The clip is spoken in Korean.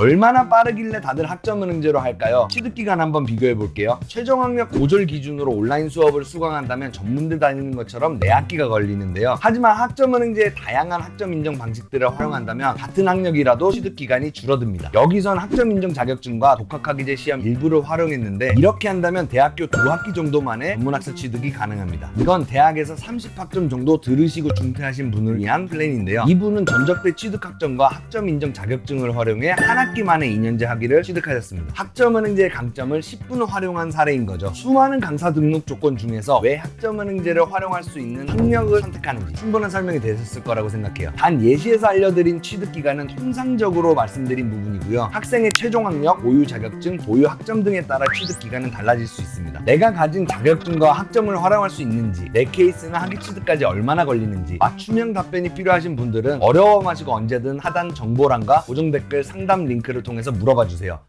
얼마나 빠르길래 다들 학점 은행제로 할까요? 취득 기간 한번 비교해 볼게요. 최종 학력 고졸 기준으로 온라인 수업을 수강한다면 전문대 다니는 것처럼 네 학기가 걸리는데요. 하지만 학점 은행제의 다양한 학점 인정 방식들을 활용한다면 같은 학력이라도 취득 기간이 줄어듭니다. 여기선 학점 인정 자격증과 독학학위제 시험 일부를 활용했는데 이렇게 한다면 대학교 두 학기 정도 만에 전문학사 취득이 가능합니다. 이건 대학에서 30학점 정도 들으시고 중퇴하신 분을 위한 플랜인데요. 이분은 전적대 취득 학점과 학점 인정 자격증을 활용해 한 학기 만에 2년제 학위를 취득하셨습니다. 학점은행제의 강점을 10분 활용한 사례인 거죠. 수많은 강사 등록 조건 중에서 왜 학점 은행제를 활용할 수 있는 학력을 선택하는지 충분한 설명이 되셨을 거라고 생각해요. 단 예시에서 알려드린 취득 기간은 통상적으로 말씀드린 부분이고요. 학생의 최종 학력, 보유 자격증, 보유 학점 등에 따라 취득 기간은 달라질 수 있습니다. 내가 가진 자격증과 학점을 활용할 수 있는지, 내 케이스는 학위 취득까지 얼마나 걸리는지 맞춤형 답변이 필요하신 분들은 어려워 마시고 언제든 하단 정보란과 고정 댓글 상담 링크를 통해서 물어봐 주세요.